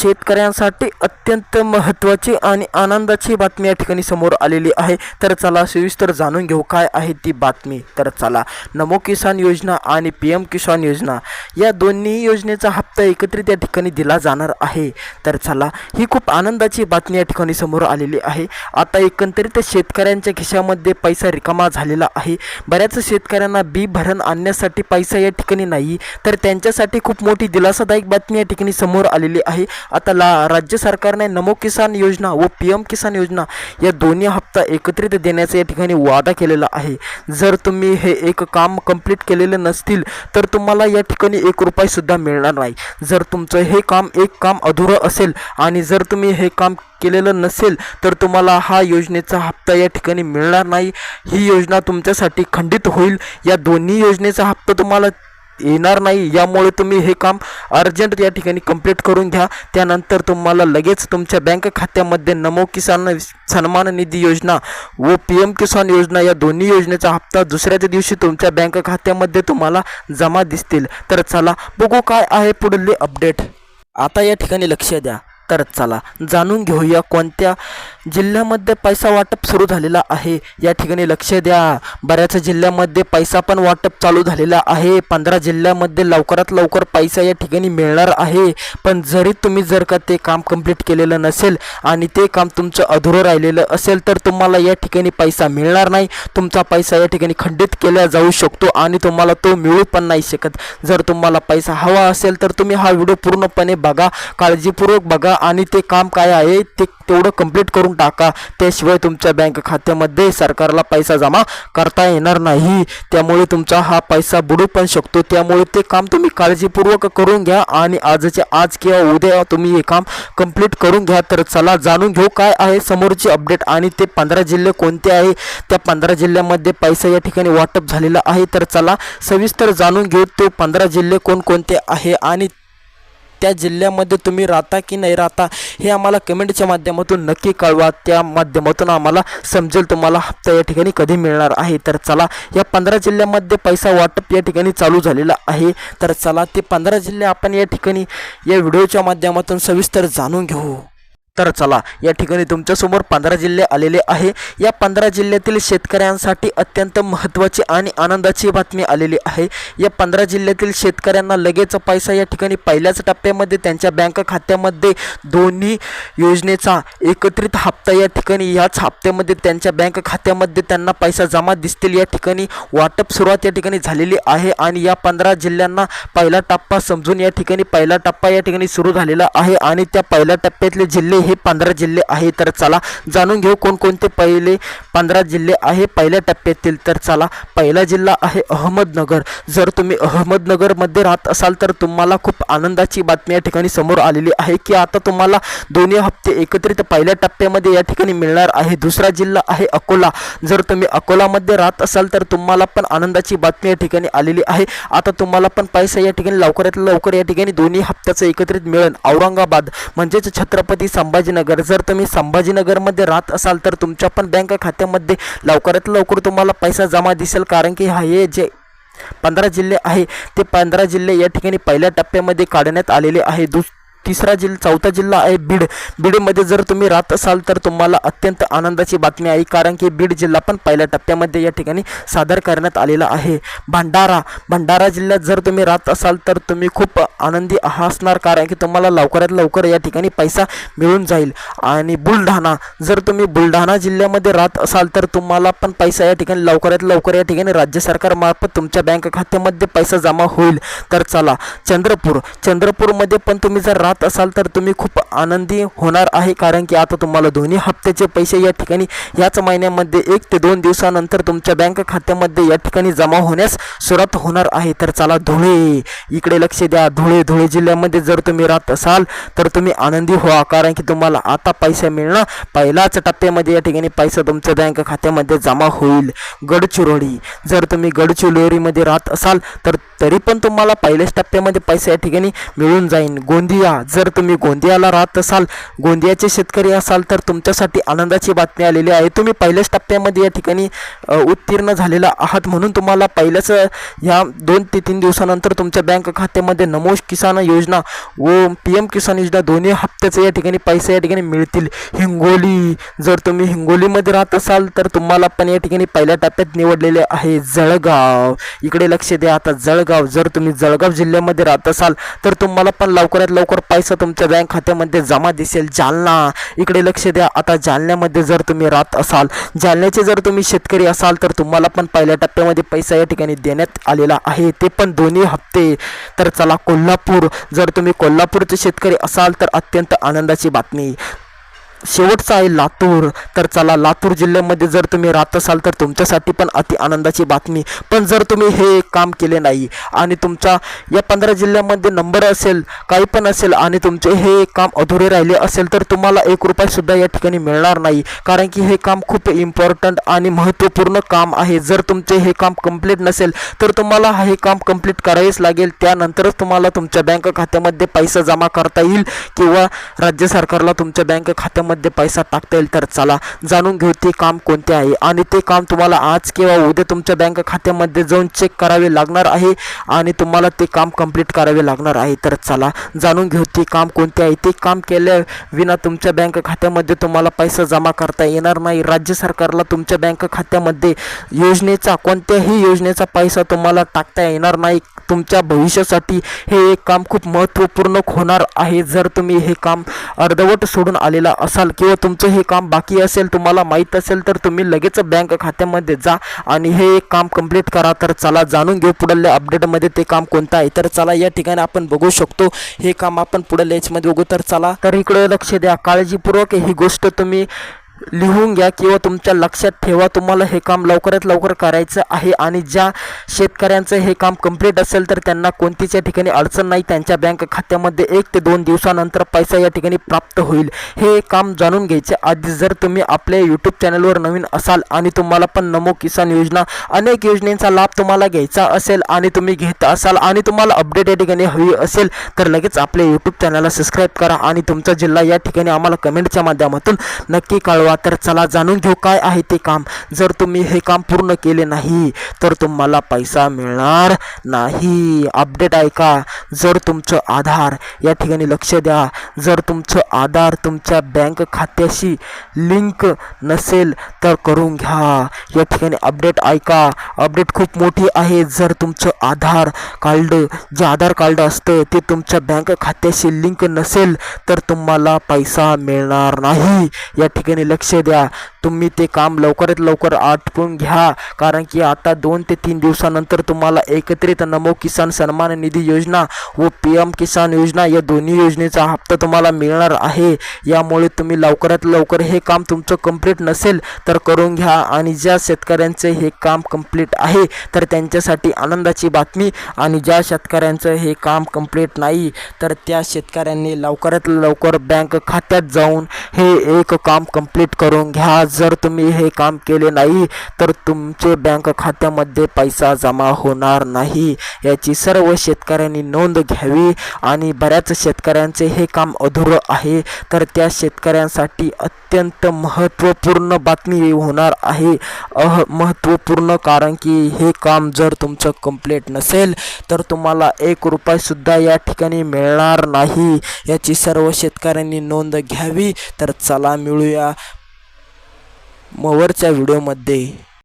शेतकऱ्यांसाठी अत्यंत महत्त्वाची आणि आनंदाची बातमी या ठिकाणी समोर आलेली आहे. तर चला सविस्तर जाणून घेऊ काय आहे ती बातमी. तर चला नमो किसान योजना आणि पी एम किसान योजना या दोन्ही योजनेचा हप्ता एकत्रित या ठिकाणी दिला जाणार आहे. तर चला ही खूप आनंदाची बातमी या ठिकाणी समोर आलेली आहे. आता एकंदरीत शेतकऱ्यांच्या खिशामध्ये पैसा रिकामा झालेला आहे. बऱ्याच शेतकऱ्यांना बी भरण आणण्यासाठी पैसा या ठिकाणी नाही तर त्यांच्यासाठी खूप मोठी दिलासादायक बातमी या ठिकाणी समोर आलेली आहे. आता ला राज्य सरकारने नमो किसान योजना व पी एम किसान योजना या दोन्ही हप्ता एकत्रित देण्याचा या ठिकाणी वादा केलेला आहे. जर तुम्ही हे एक काम कंप्लीट केलेलं नसतील तर तुम्हाला या ठिकाणी एक रुपयासुद्धा मिळणार नाही. जर तुमचं हे काम एक काम अधुरं असेल आणि जर तुम्ही हे काम केलेलं नसेल तर तुम्हाला हा योजनेचा हप्ता या ठिकाणी मिळणार नाही. ही योजना तुमच्यासाठी खंडित होईल. या दोन्ही योजनेचा हप्ता तुम्हाला येणार नाही. यामुळे तुम्ही हे काम अर्जंट या ठिकाणी कंप्लीट करून घ्या. त्यानंतर तुम्हाला लगेच तुमच्या बँक खात्यामध्ये नमो किसान सन्मान निधी योजना व पी एम किसान योजना या दोन्ही योजनेचा हप्ता दुसऱ्याच्या दिवशी तुमच्या बँक खात्यामध्ये तुम्हाला जमा दिसतील. तर चला बघू काय आहे पुढले अपडेट आता या ठिकाणी लक्ष द्या. तर चला जाणून घेऊया कोणत्या जिल्ह्यामध्ये पैसा वाटप सुरू झालेला आहे. या ठिकाणी लक्ष द्या. बऱ्याच जिल्ह्यामध्ये पैसा पण वाटप चालू झालेला आहे. पंधरा जिल्ह्यामध्ये लवकरात लवकर पैसा या ठिकाणी मिळणार आहे. पण जरी तुम्ही जर का ते काम कंप्लीट केलेलं नसेल आणि ते काम तुमचं अधुरं राहिलेलं असेल तर तुम्हाला या ठिकाणी पैसा मिळणार नाही. तुमचा पैसा या ठिकाणी खंडित केला जाऊ शकतो आणि तुम्हाला तो मिळू पण नाही शकत. जर तुम्हाला पैसा हवा असेल तर तुम्ही हा व्हिडिओ पूर्णपणे बघा. काळजीपूर्वक बघा आणि ते काम काय आहे ते तेवढं कंप्लीट करून टाका. त्याशिवाय तुमच्या बँक खात्यामध्ये सरकारला पैसा जमा करता येणार नाही. त्यामुळे तुमचा हा पैसा बुडू पण शकतो. त्यामुळे ते काम तुम्ही काळजीपूर्वक करून घ्या आणि आजच्या आज किंवा उद्या तुम्ही हे काम कंप्लीट करून घ्या. तर चला जाणून घेऊ काय आहे समोरची अपडेट आणि ते पंधरा जिल्हे कोणते आहे? त्या पंधरा जिल्ह्यामध्ये पैसा या ठिकाणी वाटप झालेला आहे. तर चला सविस्तर जाणून घेऊ. ते पंधरा जिल्हे कोणकोणते आहे आणि त्या जिल्ह्यामध्ये तुम्ही राहता की नाही राहता हे आम्हाला कमेंटच्या माध्यमातून नक्की कळवा. त्या माध्यमातून आम्हाला समजेल तुम्हाला हप्ता या ठिकाणी कधी मिळणार आहे. तर चला या पंधरा जिल्ह्यामध्ये पैसा वाटप या ठिकाणी चालू झालेला आहे. तर चला ते पंधरा जिल्हे आपण या ठिकाणी या व्हिडिओच्या माध्यमातून सविस्तर जाणून घेऊ. तर चला या ठिकाणी तुमच्यासमोर पंधरा जिल्हे आलेले आहे. या पंधरा जिल्ह्यातील शेतकऱ्यांसाठी अत्यंत महत्त्वाची आणि आनंदाची बातमी आलेली आहे. या पंधरा जिल्ह्यातील शेतकऱ्यांना लगेच पैसा या ठिकाणी पहिल्याच टप्प्यामध्ये त्यांच्या बँक खात्यामध्ये दोन्ही योजनेचा एकत्रित हप्ता या ठिकाणी याच हप्त्यामध्ये त्यांच्या बँक खात्यामध्ये त्यांना पैसा जमा दिसतील या ठिकाणी वाटप सुरुवात या ठिकाणी झालेली आहे. आणि या पंधरा जिल्ह्यांना पहिला टप्पा समजून या ठिकाणी पहिला टप्पा या ठिकाणी सुरू झालेला आहे. आणि त्या पहिल्या टप्प्यातले जिल्हे हे पंधरा जिल्हे आहे तर चला जाणून घेऊ कोणकोणते पहिले पंधरा जिल्हे आहे पहिल्या टप्प्यातील. तर चला पहिला जिल्हा आहे अहमदनगर. जर तुम्ही अहमदनगरमध्ये राहत असाल तर तुम्हाला खूप आनंदाची बातमी या ठिकाणी समोर आलेली आहे की आता तुम्हाला दोन्ही हप्ते एकत्रित पहिल्या टप्प्यामध्ये या ठिकाणी मिळणार आहे. दुसरा जिल्हा आहे अकोला. जर तुम्ही अकोलामध्ये राहत असाल तर तुम्हाला पण आनंदाची बातमी या ठिकाणी आलेली आहे. आता तुम्हाला पण पैसा या ठिकाणी लवकरात लवकर या ठिकाणी दोन्ही हप्त्याचं एकत्रित मिळेल. औरंगाबाद म्हणजेच छत्रपती संभाजीनगर. जर तुम्ही संभाजीनगरमध्ये राहत असाल तर तुमच्या पण बँक खात्यामध्ये लवकरात लवकर तुम्हाला पैसा जमा दिसेल. कारण की हा हे जे पंधरा जिल्हे आहे ते पंधरा जिल्हे या ठिकाणी पहिल्या टप्प्यामध्ये काढण्यात आलेले आहे. दुस तिसरा जिल्हा चौथा जिल्हा आहे बीड. बीडमध्ये जर तुम्ही राहत असाल तर तुम्हाला अत्यंत आनंदाची बातमी आहे कारण की बीड जिल्हा पण पहिल्या टप्प्यामध्ये या ठिकाणी सादर करण्यात आलेला आहे. भंडारा भंडारा जिल्ह्यात जर तुम्ही राहत असाल तर तुम्ही खूप आनंदी असणार कारण की तुम्हाला लवकरात लवकर या ठिकाणी पैसा मिळून जाईल. आणि बुलढाणा जर तुम्ही बुलढाणा जिल्ह्यामध्ये राहत असाल तर तुम्हाला पण पैसा या ठिकाणी लवकरात लवकर या ठिकाणी राज्य सरकारमार्फत तुमच्या बँक खात्यामध्ये पैसा जमा होईल. तर चला चंद्रपूर चंद्रपूरमध्ये पण तुम्ही जर राहत असाल तर तुम्ही खूप आनंदी होणार आहे कारण की आता तुम्हाला दोन्ही हप्त्याचे पैसे या ठिकाणी याच महिन्यामध्ये एक ते दोन दिवसानंतर तुमच्या बँक खात्यामध्ये या ठिकाणी जमा होण्यास सुरुवात होणार आहे. तर चला धुळे इकडे लक्ष द्या. धुळे धुळे जिल्ह्यामध्ये जर तुम्ही राहत असाल तर तुम्ही आनंदी व्हा कारण की तुम्हाला आता पैसे मिळणं पहिल्याच टप्प्यामध्ये या ठिकाणी पैसा तुमच्या बँक खात्यामध्ये जमा होईल. गडचिरोली जर तुम्ही गडचिरोलीमध्ये राहत असाल तर तरी पण तुम्हाला पहिल्याच टप्प्यामध्ये पैसे या ठिकाणी मिळून जाईल गोंदिया जर तुम्ही गोंदियाला राहत असाल गोंदियाचे शेतकरी असाल तर तुमच्यासाठी आनंदाची बातमी आलेली आहे. तुम्ही पहिल्याच टप्प्यामध्ये या ठिकाणी उत्तीर्ण झालेला आहात म्हणून तुम्हाला पहिल्याच ह्या दोन ते तीन दिवसानंतर तुमच्या बँक खात्यामध्ये नमोश किसान योजना व पी एम किसान योजना दोन्ही हप्त्याचे या ठिकाणी पैसे या ठिकाणी मिळतील. हिंगोली जर तुम्ही हिंगोलीमध्ये राहत असाल तर तुम्हाला पण या ठिकाणी पहिल्या टप्प्यात निवडलेले आहे जळगाव. इकडे लक्ष द्या. आता जळगाव जर तुम्ही जळगाव जिल्ह्यामध्ये राहत असाल तर तुम्हाला पण लवकरात लवकर पैसा तुमच्या बँक खात्यामध्ये जमा दिसेल. जालना. इकडे लक्ष द्या. आता जालन्यामध्ये जर तुम्ही राहत असाल जालन्याचे जर तुम्ही शेतकरी असाल तर तुम्हाला पण पहिल्या टप्प्यामध्ये पैसा या ठिकाणी देण्यात आलेला आहे. ते पण दोन्ही हप्ते. तर चला कोल्हापूर. जर तुम्ही कोल्हापूरचे शेतकरी असाल तर अत्यंत आनंदाची बातमी. शेवटचा आहे लातूर. तर चला लातूर जिल्ह्यामध्ये जर तुम्ही राहत असाल तर तुमच्यासाठी पण अति आनंदाची बातमी. पण जर तुम्ही हे काम केले नाही आणि तुमचा या पंधरा जिल्ह्यामध्ये नंबर असेल काही पण असेल आणि तुमचे हे काम अधुरे राहिले असेल तर तुम्हाला एक रुपयासुद्धा या ठिकाणी मिळणार नाही. कारण की हे काम खूप इम्पॉर्टंट आणि महत्त्वपूर्ण काम आहे. जर तुमचे हे काम कंप्लीट नसेल तर तुम्हाला हे काम कंप्लीट करावेच लागेल. त्यानंतरच तुम्हाला तुमच्या बँक खात्यामध्ये पैसा जमा करता येईल किंवा राज्य सरकारला तुमच्या बँक खात्यामध्ये पैसा टाकता येईल तर चला जाणून घेऊ ते काम कोणते आहे. आणि ते काम तुम्हाला आज किंवा उद्या तुमच्या बँक खात्यामध्ये जाऊन चेक करावे लागणार आहे आणि तुम्हाला ते काम कंप्लीट करावे लागणार आहे. तर चला जाणून घेऊ ते काम कोणते आहे. ते काम केल्या विना तुमच्या बँक खात्यामध्ये तुम्हाला पैसा जमा करता येणार नाही. राज्य सरकारला तुमच्या बँक खात्यामध्ये योजनेचा कोणत्याही योजनेचा पैसा तुम्हाला टाकता येणार नाही. तुमच्या भविष्यासाठी हे एक काम खूप महत्त्वपूर्ण होणार आहे. जर तुम्ही हे काम अर्धवट सोडून आलेला असाल किंवा तुमचं हे काम बाकी असेल तुम्हाला माहीत असेल तर तुम्ही लगेच बँक खात्यामध्ये जा आणि हे एक काम कंप्लीट करा. तर चला जाणून घेऊ पुढल्या अपडेटमध्ये ते काम कोणतं आहे. तर चला या ठिकाणी आपण बघू शकतो हे काम आपण पुढल्या याच्यामध्ये बघू. तर चला तर इकडे लक्ष द्या. काळजीपूर्वक ही गोष्ट तुम्ही लिहून घ्या किंवा तुमच्या लक्षात ठेवा. तुम्हाला हे काम लवकरात लवकर करायचं आहे आणि ज्या शेतकऱ्यांचं हे काम कंप्लीट असेल तर त्यांना कोणतीच या ठिकाणी अडचण नाही. त्यांच्या बँक खात्यामध्ये एक ते दोन दिवसानंतर पैसा या ठिकाणी प्राप्त होईल. हे काम जाणून घ्यायचे आधी जर तुम्ही आपल्या यूट्यूब चॅनलवर नवीन असाल आणि तुम्हाला पण नमो किसान योजना अनेक योजनेचा लाभ तुम्हाला घ्यायचा असेल आणि तुम्ही घेत असाल आणि तुम्हाला अपडेट या ठिकाणी हवी असेल तर लगेच आपल्या यूट्यूब चॅनलला सबस्क्राईब करा आणि तुमचा जिल्हा या ठिकाणी आम्हाला कमेंटच्या माध्यमातून नक्की कळवा. तर चला जाणून घेऊ काय आहे ते काम. जर तुम्ही हे काम पूर्ण केले नाही तर तुम्हाला पैसा मिळणार नाही. अपडेट ऐका जर तुमचं आधार या ठिकाणी लक्ष द्या. जर तुमचं आधार तुमच्या बँक खात्याशी लिंक नसेल तर करून घ्या. या ठिकाणी अपडेट ऐका. अपडेट खूप मोठी आहे. जर तुमचं आधार कार्ड जे आधार कार्ड असतं ते तुमच्या बँक खात्याशी लिंक नसेल तर तुम्हाला पैसा मिळणार नाही. या ठिकाणी लक्ष द्या. तुम्ही ते काम लवकरात लवकर आटपून घ्या. कारण की आता दोन ते तीन दिवसानंतर तुम्हाला एकत्रित नमो किसान सन्मान निधी योजना व पी एम किसान योजना या दोन्ही योजनेचा हप्ता तुम्हाला मिळणार आहे. यामुळे तुम्ही लवकरात लवकर हे काम तुमचं कंप्लीट नसेल तर करून घ्या आणि ज्या शेतकऱ्यांचे हे काम कंप्लीट आहे तर त्यांच्यासाठी आनंदाची बातमी आणि ज्या शेतकऱ्यांचं हे काम कंप्लीट नाही तर त्या शेतकऱ्यांनी लवकरात लवकर बँक खात्यात जाऊन हे एक काम कंप्लीट करून घ्या. जर तुम्ही हे काम केले नाही तर तुमचे बँक खात्यामध्ये पैसा जमा होणार नाही. याची सर्व शेतकऱ्यांनी नोंद घ्यावी. आणि बऱ्याच शेतकऱ्यांचे हे काम अधुरं आहे तर त्या शेतकऱ्यांसाठी अत्यंत महत्त्वपूर्ण बातमी होणार आहे. अह महत्त्वपूर्ण कारण की हे काम जर तुमचं कंप्लीट नसेल तर तुम्हाला एक रुपयासुद्धा या ठिकाणी मिळणार नाही. याची सर्व शेतकऱ्यांनी नोंद घ्यावी. तर चला मिळूया. मोवरच्या व्हिडिओमध्ये